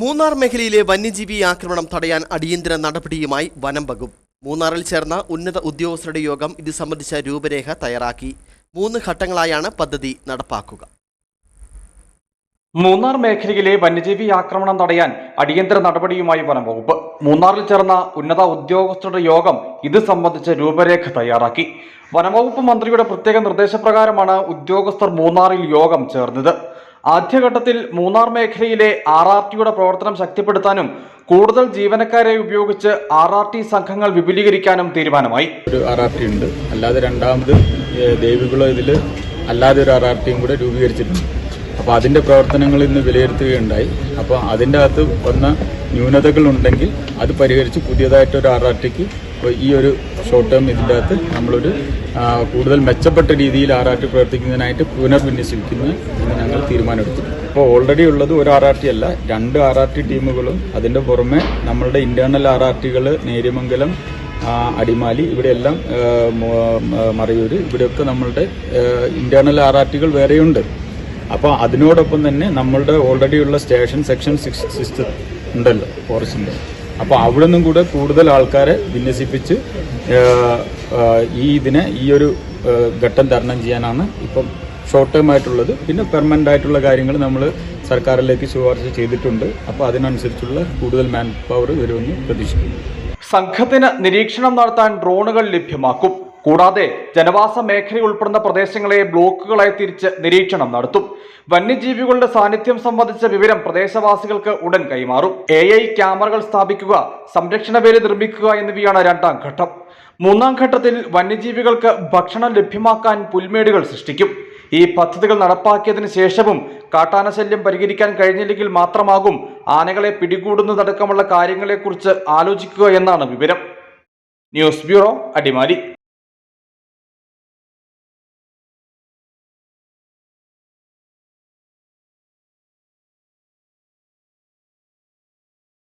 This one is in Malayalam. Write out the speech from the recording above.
മൂന്നാർ മേഖലയിലെ വന്യജീവി ആക്രമണം തടയാൻ അടിയന്തര നടപടിയുമായി വനം വകുപ്പ്. മൂന്നാറിൽ ചേർന്ന ഉന്നത ഉദ്യോഗസ്ഥരുടെ യോഗം ഇത് സംബന്ധിച്ച രൂപരേഖ തയ്യാറാക്കി. മൂന്ന് ഘട്ടങ്ങളായാണ് പദ്ധതി നടപ്പാക്കുക. മൂന്നാർ മേഖലയിലെ വന്യജീവി ആക്രമണം തടയാൻ അടിയന്തര നടപടിയുമായി വനം വകുപ്പ്. മൂന്നാറിൽ ചേർന്ന ഉന്നത ഉദ്യോഗസ്ഥരുടെ യോഗം ഇത് സംബന്ധിച്ച രൂപരേഖ തയ്യാറാക്കി. വനംവകുപ്പ് മന്ത്രിയുടെ പ്രത്യേക നിർദ്ദേശപ്രകാരമാണ് ഉദ്യോഗസ്ഥർ മൂന്നാറിൽ യോഗം ചേർന്നത്. ആദ്യഘട്ടത്തിൽ മൂന്നാർ മേഖലയിലെ ആർ ആർ ടിയുടെ പ്രവർത്തനം ശക്തിപ്പെടുത്താനും കൂടുതൽ ജീവനക്കാരെ ഉപയോഗിച്ച് ആർ ആർ ടി സംഘങ്ങൾ വിപുലീകരിക്കാനും തീരുമാനമായി. ഒരു ആർ ആർ ടി ഉണ്ട്. അല്ലാതെ രണ്ടാമത് ദേവികുളം ഇതിൽ അല്ലാതെ ഒരു ആർ ആർ ടിയും കൂടെ രൂപീകരിച്ചിട്ടുണ്ട്. അപ്പോൾ അതിന്റെ പ്രവർത്തനങ്ങൾ ഇന്ന് വിലയിരുത്തുകയുണ്ടായി. അപ്പോൾ അതിന്റെ അകത്ത് വന്ന ന്യൂനതകളുണ്ടെങ്കിൽ അത് പരിഹരിച്ച് പുതിയതായിട്ടൊരു ആർ ആർ ടിക്ക് ഈ ഒരു ഷോർട്ട് ടേം ഇതിന്റെ അകത്ത് നമ്മളൊരു കൂടുതൽ മെച്ചപ്പെട്ട രീതിയിൽ ആർ ആർ ടി പ്രവർത്തിക്കുന്നതിനായിട്ട് പുനർവിന്യസിക്കുന്നു എന്ന് ഞങ്ങൾ തീരുമാനമെടുത്തു. ഇപ്പോൾ ഓൾറെഡി ഉള്ളത് ഒരു ആർ ആർ ടി അല്ല രണ്ട് ആർ ആർ ടി ടീമുകളും അതിന്റെ പുറമെ നമ്മളുടെ ഇന്റേർണൽ ആർ ആർ ടികൾ നേര്യമംഗലം അടിമാലി ഇവിടെയെല്ലാം ആ, മോ- മ- മറയൂര് ഇവിടെയൊക്കെ നമ്മളുടെ ഇന്റേർണൽ ആർ ആർ ടികൾ വേറെയുണ്ട്. അപ്പോൾ അതിനോടൊപ്പം തന്നെ നമ്മളുടെ ഓൾറെഡി ഉള്ള സ്റ്റേഷൻ സെക്ഷൻ സിക്സ് സിസ്റ്റം ഉണ്ടല്ലോ ഫോറസ്റ്റിന്റെ അപ്പോൾ അവിടെ നിന്നും കൂടെ കൂടുതൽ ആൾക്കാരെ വിന്യസിപ്പിച്ച് ഈ ഇതിനെ ഈ ഒരു ഘട്ടം തരണം ചെയ്യാനാണ് ഇപ്പം ഷോർട്ട് ടേം ആയിട്ടുള്ളത്. പിന്നെ പെർമനന്റ് ആയിട്ടുള്ള കാര്യങ്ങൾ നമ്മൾ സർക്കാരിലേക്ക് ശുപാർശ ചെയ്തിട്ടുണ്ട്. അപ്പോൾ അതിനനുസരിച്ചുള്ള കൂടുതൽ മാൻ പവർ വരുമെന്ന് പ്രതീക്ഷിക്കുന്നു. സംഘത്തിന് നിരീക്ഷണം നടത്താൻ ഡ്രോണുകൾ ലഭ്യമാക്കും. കൂടാതെ ജനവാസ മേഖല ഉൾപ്പെടുന്ന പ്രദേശങ്ങളെ ബ്ലോക്കുകളായി തിരിച്ച് നിരീക്ഷണം നടത്തും. വന്യജീവികളുടെ സാന്നിധ്യം സംബന്ധിച്ച വിവരം പ്രദേശവാസികൾക്ക് ഉടൻ കൈമാറും. എ ഐ ക്യാമറകൾ സ്ഥാപിക്കുക സംരക്ഷണ വേലി നിർമ്മിക്കുക എന്നിവയാണ് രണ്ടാം ഘട്ടം. മൂന്നാം ഘട്ടത്തിൽ വന്യജീവികൾക്ക് ഭക്ഷണം ലഭ്യമാക്കാൻ പുൽമേടുകൾ സൃഷ്ടിക്കും. ഈ പദ്ധതികൾ നടപ്പാക്കിയതിനു ശേഷവും കാട്ടാനശല്യം പരിഹരിക്കാൻ കഴിഞ്ഞില്ലെങ്കിൽ മാത്രമാകും ആനകളെ പിടികൂടുന്നതടക്കമുള്ള കാര്യങ്ങളെക്കുറിച്ച് ആലോചിക്കുക എന്നാണ് വിവരം. News bureau Adimali.